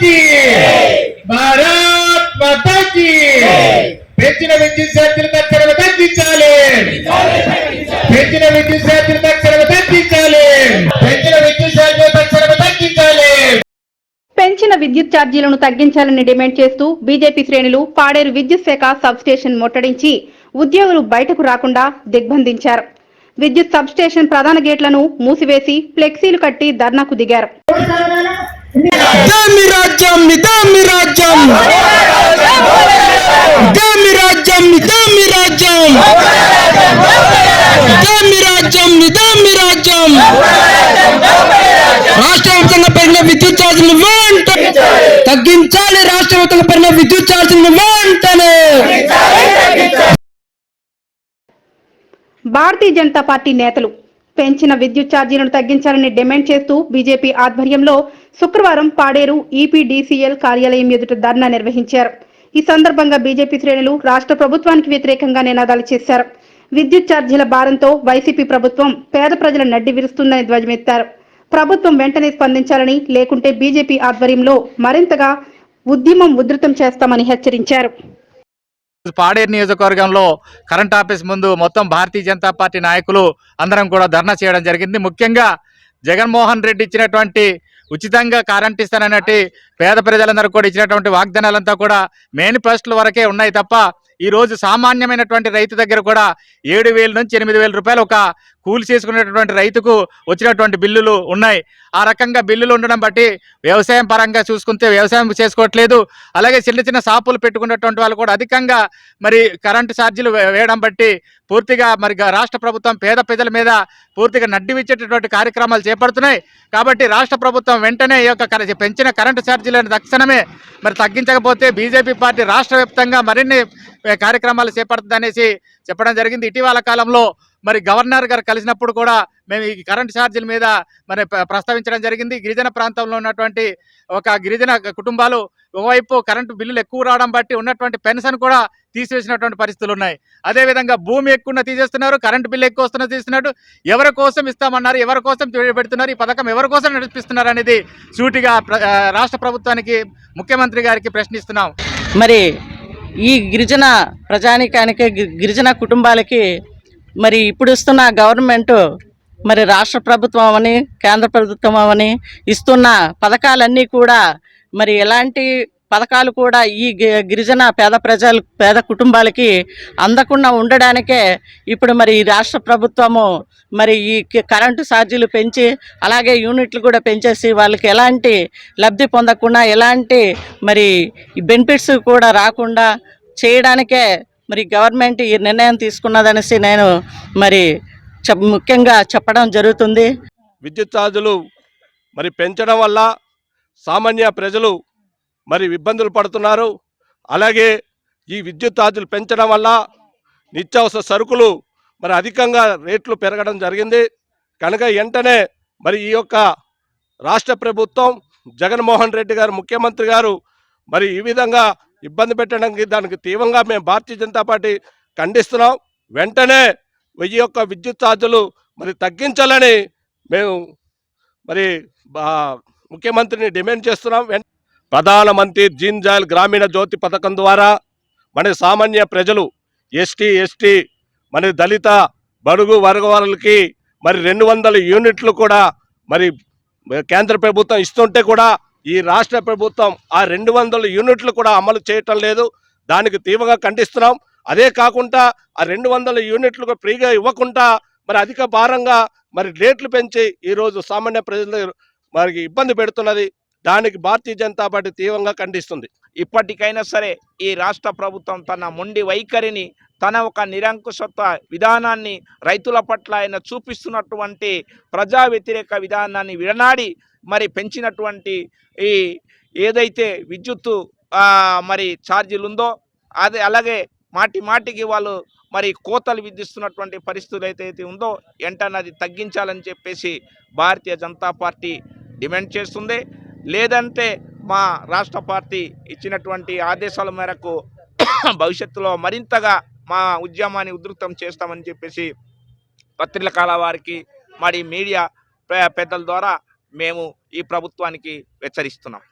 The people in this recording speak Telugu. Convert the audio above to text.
की భారత్ మాతా की పెంచిన విద్యుత్ ఛార్జీలు తక్షణమే తగ్గించాలి! పెంచిన విద్యుత్ ఛార్జీలు తక్షణమే తగ్గించాలి! పెంచిన విద్యుత్ ఛార్జీలు తక్షణమే తగ్గించాలి! పెంచిన విద్యుత్ ఛార్జీలను తగ్గించాలని డిమాండ్ చేస్తూ బీజేపీ శ్రేణులు పాడేరు విద్యుత్ శాఖ సబ్స్టేషన్ ముట్టడించి ఉద్యోగులు బయటకు రాకుండా దిగ్బంధించారు. విద్యుత్ సబ్స్టేషన్ ప్రధాన గేట్లను మూసివేసి ఫ్లెక్సీలు కట్టి ధర్నాకు దిగారు. ఇదేమి రాజ్యం ఇదేమి రాజ్యం? ఇదేమి రాజ్యం ఇదేమి రాజ్యం? ఇదేమి రాజ్యం ఇదేమి రాజ్యం? రాష్ట్ర వ్యాప్తంగా పెరిగిన విద్యుత్ ఛార్జీలు వెంటనే తగ్గించాలి. రాష్ట్ర వ్యాప్తంగా పెరిగిన విద్యుత్ ఛార్జీలు వెంటనే భారతీయ జనతా పార్టీ నేతలు పెంచిన విద్యుత్ ఛార్జీలను తగ్గించాలని డిమాండ్ చేస్తూ బీజేపీ ఆధ్వర్యంలో శుక్రవారం పాడేరు ఈపీడీసీఎల్ కార్యాలయం ఎదుట ధర్నా నిర్వహించారు. ఈ సందర్భంగా బీజేపీ శ్రేణులు రాష్ట్ర ప్రభుత్వానికి వ్యతిరేకంగా నినాదాలు చేశారు. విద్యుత్ ఛార్జీల భారంతో వైసీపీ ప్రభుత్వం పేద ప్రజల నడ్డి విరుస్తుందని ధ్వజమెత్తారు. ప్రభుత్వం వెంటనే స్పందించాలని లేకుంటే బీజేపీ ఆధ్వర్యంలో మరింతగా ఉద్యమం ఉధృతం చేస్తామని హెచ్చరించారు. పాడేరు నియోజకవర్గంలో కరెంట్ ఆఫీస్ ముందు మొత్తం భారతీయ జనతా పార్టీ నాయకులు అందరం కూడా ధర్నా చేయడం జరిగింది. ముఖ్యంగా జగన్మోహన్ రెడ్డి ఇచ్చినటువంటి ఉచితంగా కరెంట్ ఇస్తానన్నట్టు పేద ప్రజలందరూ కూడా ఇచ్చినటువంటి వాగ్దానాలంతా కూడా మేనిఫెస్టోల వరకే ఉన్నాయి తప్ప ఈ రోజు సామాన్యమైనటువంటి రైతు దగ్గర కూడా ఏడు వేల నుంచి ఎనిమిది వేల రూపాయలు ఒక కూలి చేసుకునేటటువంటి రైతుకు వచ్చినటువంటి బిల్లులు ఉన్నాయి. ఆ రకంగా బిల్లులు ఉండడం బట్టి వ్యవసాయం పరంగా చూసుకుంటే వ్యవసాయం చేసుకోవట్లేదు. అలాగే చిన్న చిన్న షాపులు పెట్టుకున్నటువంటి వాళ్ళు కూడా అధికంగా మరి కరెంటు ఛార్జీలు వే- వేయడం బట్టి పూర్తిగా మరి రాష్ట్ర ప్రభుత్వం పేద ప్రజల మీద పూర్తిగా నడ్డివిచ్చేటటువంటి కార్యక్రమాలు చేపడుతున్నాయి. కాబట్టి రాష్ట్ర ప్రభుత్వం వెంటనే ఈ యొక్క పెంచిన కరెంటు ఛార్జీలను తక్షణమే మరి తగ్గించకపోతే బీజేపీ పార్టీ రాష్ట్ర వ్యాప్తంగా మరిన్ని కార్యక్రమాలు చేపడుతుందనేసి చెప్పడం జరిగింది. ఇటీవల కాలంలో మరి గవర్నర్ గారు కలిసినప్పుడు కూడా మేము ఈ కరెంట్ ఛార్జీల మీద మరి ప్ర- ప్రస్తావించడం జరిగింది. గిరిజన ప్రాంతంలో ఉన్నటువంటి ఒక గిరిజన కుటుంబాలు ఒకవైపు కరెంటు బిల్లులు ఎక్కువ రావడం బట్టి ఉన్నటువంటి పెన్షన్ కూడా తీసివేసినటువంటి పరిస్థితులు ఉన్నాయి. అదేవిధంగా భూమి ఎక్కువ తీసేస్తున్నారు కరెంటు బిల్లు ఎక్కువ వస్తున్న తీస్తున్నట్టు ఎవరి కోసం ఇస్తామన్నారు ఎవరి కోసం పెడుతున్నారు ఈ పథకం ఎవరి కోసం నడిపిస్తున్నారు అనేది సూటిగా రాష్ట్ర ప్రభుత్వానికి ముఖ్యమంత్రి గారికి ప్రశ్నిస్తున్నాం. మరి ఈ గిరిజన ప్రజానికానికి గి- గిరిజన కుటుంబాలకి మరి ఇప్పుడు ఇస్తున్న గవర్నమెంట్ మరి రాష్ట్ర ప్రభుత్వం అని కేంద్ర ప్రభుత్వం అని ఇస్తున్న పథకాలన్నీ కూడా మరి ఎలాంటి పథకాలు కూడా ఈ గి- గిరిజన పేద ప్రజలు పేద కుటుంబాలకి అందకుండా ఉండడానికే ఇప్పుడు మరి ఈ రాష్ట్ర ప్రభుత్వము మరి ఈ కరెంటు ఛార్జీలు పెంచి అలాగే యూనిట్లు కూడా పెంచేసి వాళ్ళకి ఎలాంటి లబ్ధి పొందకుండా ఎలాంటి మరి బెనిఫిట్స్ కూడా రాకుండా చేయడానికే మరి గవర్నమెంట్ ఈ నిర్ణయం తీసుకున్నదనేసి నేను మరి చెప్ ముఖ్యంగా చెప్పడం జరుగుతుంది. విద్యుత్ ఛార్జీలు మరి పెంచడం వల్ల సామాన్య ప్రజలు మరి ఇబ్బందులు పడుతున్నారు. అలాగే ఈ విద్యుత్ ఛార్జీలు పెంచడం వల్ల నిత్యావసర సరుకులు మరి అధికంగా రేట్లు పెరగడం జరిగింది. కనుక వెంటనే మరి ఈ యొక్క రాష్ట్ర ప్రభుత్వం జగన్మోహన్ రెడ్డి గారు ముఖ్యమంత్రి గారు మరి ఈ విధంగా ఇబ్బంది పెట్టడానికి దానికి తీవ్రంగా మేము భారతీయ జనతా పార్టీ ఖండిస్తున్నాం. వెంటనే వెయ్యి యొక్క విద్యుత్ ఛార్జీలు మరి తగ్గించాలని మేము మరి బా- ముఖ్యమంత్రిని డిమాండ్ చేస్తున్నాం. వెన్- ప్రధానమంత్రి దీన్ దయాళ్ గ్రామీణ జ్యోతి పథకం ద్వారా మన సామాన్య ప్రజలు ఎస్టీ ఎస్టీ మరి దళిత బడుగు వర్గాలకి మరి రెండు వందల యూనిట్లు కూడా మరి కేంద్ర ప్రభుత్వం ఇస్తుంటే కూడా ఈ రాష్ట్ర ప్రభుత్వం ఆ రెండు వందల యూనిట్లు కూడా అమలు చేయటం లేదు. దానికి తీవ్రంగా ఖండిస్తున్నాం. అదే కాకుండా ఆ రెండు వందల యూనిట్లు ఫ్రీగా ఇవ్వకుండా మరి అధిక భారంగా మరి రేట్లు పెంచి ఈరోజు సామాన్య ప్రజలు మరి ఇబ్బంది పెడుతున్నది. దానికి భారతీయ జనతా పార్టీ తీవ్రంగా ఖండిస్తుంది. ఇప్పటికైనా సరే ఈ రాష్ట్ర ప్రభుత్వం తన మొండి వైఖరిని తన ఒక నిరంకుశత్వ విధానాన్ని రైతుల పట్ల ఆయన చూపిస్తున్నటువంటి ప్రజా వ్యతిరేక విధానాన్ని విడనాడి మరి పెంచినటువంటి ఈ ఏదైతే విద్యుత్తు మరి ఛార్జీలు ఉందో అది అలాగే మాటి మాటికి వాళ్ళు మరి కోతలు విధిస్తున్నటువంటి పరిస్థితులు అయితే ఉందో వెంటనే అది తగ్గించాలని చెప్పేసి భారతీయ జనతా పార్టీ డిమాండ్ చేస్తుంది. లేదంటే మా రాష్ట్ర పార్టీ ఇచ్చినటువంటి ఆదేశాల మేరకు భవిష్యత్తులో మరింతగా మా ఉద్యమాన్ని ఉధృతం చేస్తామని చెప్పేసి పత్రికల వారికి మరి మీడియా పెద్దల ద్వారా మేము ఈ ప్రభుత్వానికి హెచ్చరిస్తున్నాం.